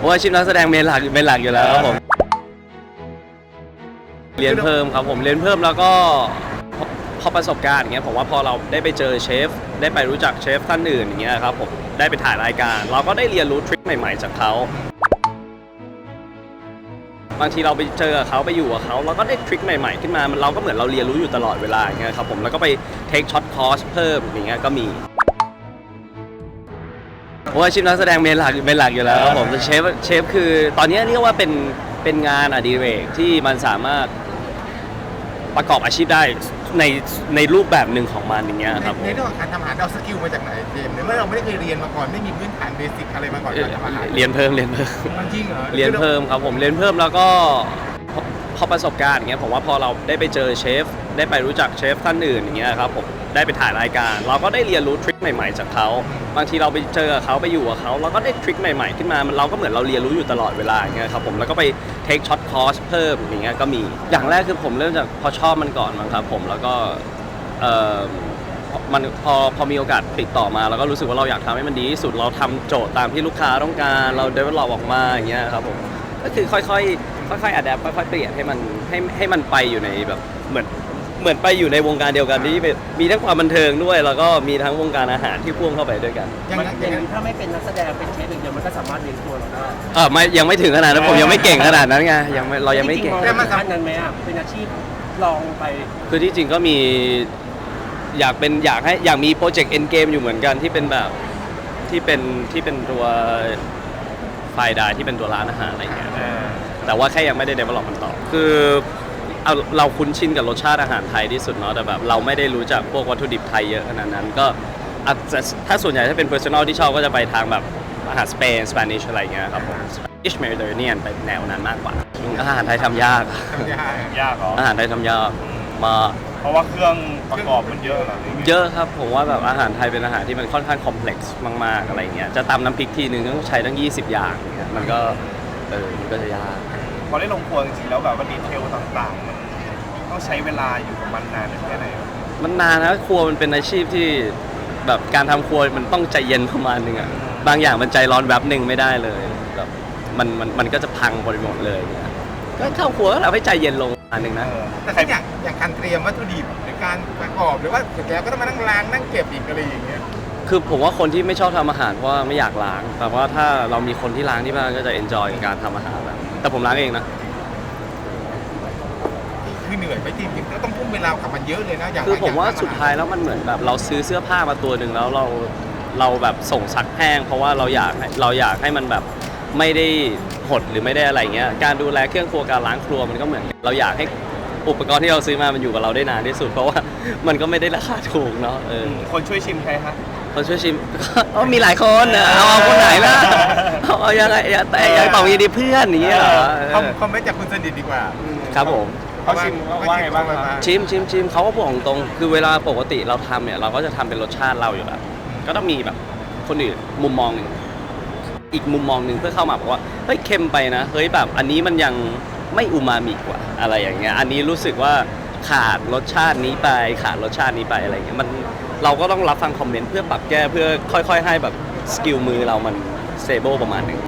พราะว่าอาชีพนักแสดงเมนหลักเมนหลักอยู่แล้วครับผม เรียนเพิ่มครับผมเรียนเพิ่มแล้วก็พอพอประสบการณ์อย่างเงี้ยผมว่าพอเราได้ไปเจอเชฟ ได้ไปรู้จักเชฟท่านอื่นอย่างเงี้ยครับผมได้ไปถ่ายรายการ เราก็ได้เรียนรู้ทริคใหม่ ๆ จากเขาบางทีเราไปเจอเขาไปอยู่กับเขาเราก็ได้ทริคใหม่ๆขึ้นมามันเราก็เหมือนเราเรียนรู้อยู่ตลอดเวลาอย่างเงี้ยครับผมแล้วก็ไปเทคช็อตคอร์สเพิ่มอย่างเงี้ยก็มี ราะว่าอาชีพนักแสดงเมนหลักเมนหลักอยู่แล้วครับผมแต่เชฟเชฟคือตอนนี้เรียกว่าเป็นเป็นงานอดิเรกที่มันสามารถประกอบอาชีพได้ในในรูปแบบหนึ่งของมันอย่างเงี้ยครับผในมเรื่องของการทำอาหารเอาสกิลมาจากไหนเจมส์ในเมื่อเราไม่ได้เคยเรียนมาก่อนไม่มีพื้นฐานเบสิกอะไรมาก่อนการทำอาหารเรียนเพิ่มเรียนเพิ่ม มันจริงเหรอเรียนเพิ่มครับผมเรียนเพิ่มแล้วก็พอพอประสบการณ์อย่างเงี้ยผมว่าพอเราได้ไปเจอเชฟ ได้ไปรู้จักเชฟท่านอื่นอย่างเงี้ยครับผม ได้ไปถ่ายรายการ เราก็ได้เรียนรู้ทริคใหม่ๆ จากเขาบางทีเราไปเจอเขาไปอยู่กับเขาเราก็ได้ทริคใหม่ๆ ขึ้นมาเราก็เหมือนเราเรียนรู้อยู่ตลอดเวลาอย่างเงี้ยครับผมแล้วก็ไปเทคช็อตคอร์สเพิ่มอย่างเงี้ยก็มีอย่างแรกคือผมเริ่มจากพอชอบมันก่อนมั้งครับผมแล้วก็เอ่อมันพอพอมีโอกาสติดต่อมาเราก็รู้สึกว่าเราอยากทำให้มันดีที่สุดเราทำโจทย์ตามที่ลูกค้าต้องการเราเดเวลลอปออกมาอย่างเงี้ยครับผมก็คือค่อยๆค่อยๆอัดแอปค่อยๆเปลี่ยนให้มันให้ให้มันไปอยู่ในแบบเหมือน เหมือนไปอยู่ในวงการเดียวกันที่เป็นมีทั้งความบันเทิงด้วย แล้วก็มีทั้งวงการอาหารที่พ่วงเข้าไปด้วยกันยังมันไงอยังย่างไงนี้ถ้าไม่เป็นนักแสดงเป็นเชฟอย่างเดียวมันก็สามารถเลี้ยงตัวเราได้เออไม่ยังไม่ถึงขนาดนั้นผมยังไม่เก่งขนาดนั้นไงยังไม่เรายังไม่เก่งจริๆมองว่าขั้นนั้นไหมอะเป็นอาชีพลองไปคือที่จริงก็มีอยากเป็นอยากให้อยากมีโปรเจกต์เอ็นเกมอยู่เหมือนกันที่เป็นแบบที่เป็นที่เป็นตัวไฟดาที่เป็นตัวร้านอาหารอะไรอย่างเงี้ยแต่ว่าแค่ยังไม่ได้ develop มันต่อคือ เอาเราคุ้นชินกับรสชาติอาหารไทยที่สุดเนาะแต่แบบเราไม่ได้รู้จักพวกวัตถุดิบไทยเยอะขนาดนั้นก็อาจจะถ้าส่วนใหญ่ถ้าเป็น personal ที่ชอบก็จะไปทางแบบอาหารสเปนสเปนิชอะไรอย่างเงี้ยครับผม Spanish Mediterranean ไปแนวนั้นมากกว่า อาหารไทยทำยากทำยากยากเหรออาหารไทยทำยากมาก เพราะว่าเครื่องประกอบมันเยอะเหรอเยอะครับผมว่าแบบอาหารไทยเป็นอาหารที่มันค่อนข้างคอมเพล็กซ์มากๆอะไรเงี้ยจะตำน้ำพริกทีนึงต้องใช้ตั้ง 20 อย่างเงี้ยมันก็ เออมันก็จะยากพอได้ลงครัวจริงๆแล้วแบบว่าดีเทลต่างๆมันต้องใช้เวลาอยู่กับมันนานแค่ไหนมันนานนะครัวมันเป็นอาชีพที่แบบการทำครัวมันต้องใจเย็นประมาณนึงอะบางอย่างมันใจร้อนแวบหนึ่งไม่ได้เลยแบบมันมันมันก็จะพังบริบทเลยเงี้ยก็เข้าครัวก็ทำให้ใจเย็นลงประมาณนึงนะ เออแต่ทุกอย่างอย่างการเตรียมวัตถุดิบหรือการประกอบหรือว่าเสร็จแล้วก็ต้องมานั่งล้างนั่งเก็บอีกอะไรอย่างเงี้ย คือผมว่าคนที่ไม่ชอบทำอาหารเพราะว่าไม่อยากล้าง แต่ว่าถ้าเรามีคนที่ล้างที่บ้านก็จะเอนจอยกับการทำอาหารแบบแต่ผมล้างเองนะ คือเหนื่อยไปจริงๆแล้วต้องทุ่มเวลากับมันเยอะเลยนะอย่างคือผมว่าสุดท้ายแล้วมันเหมือนแบบเราซื้อเสื้อผ้ามาตัวหนึ่งแล้วเราเราแบบส่งซักแห้ง เพราะว่าเราอยากให้เราอยากให้มันแบบไม่ได้หดหรือไม่ได้อะไรเงี้ยการดูแลเครื่องครัวการล้างครัวมันก็เหมือนกันเราอยากให้อุปกรณ์ที่เราซื้อมามันอยู่กับเราได้นานที่สุด เพราะว่ามันก็ไม่ได้ราคาถูกเนาะเออ คนช่วยชิมใครฮะ คนช่วยชิมก็มีหลายคนนะเอาเอาคนไหนล่ะเอาเอายังไงอย่าแต่อย่าตอบยีดีเพื่อนอย่างเงี้ยเหรอเอคอมอคอมเมนต์จากคุณสนิทดีกว่าครับผมเขาชิมว่าไงบ้างครับชิมชิมชิมเขาก็บอกตรงๆคือเวลาปกติเราทำเนี่ยเราก็จะทำเป็นรสชาติเราอยู่แล้วก็ต้องมีแบบคนอื่นมุมมองหนึ่งอีกมุมมองหนึ่งเพื่อเข้ามาบอกว่าเฮ้ยเค็มไปนะเฮ้ยแบบอันนี้มันยังไม่อูมามิกว่าอะไรอย่างเงี้ยอันนี้รู้สึกว่าขาดรสชาตินี้ไปขาดรสชาตินี้ไปอะไรเงี้ยมัน เราก็ต้องรับฟังคอมเมนต์เพื่อปรับแก้เพื่อค่อย ๆ ให้แบบสกิลมือเรามันสเตเบิลประมาณหนึ่ง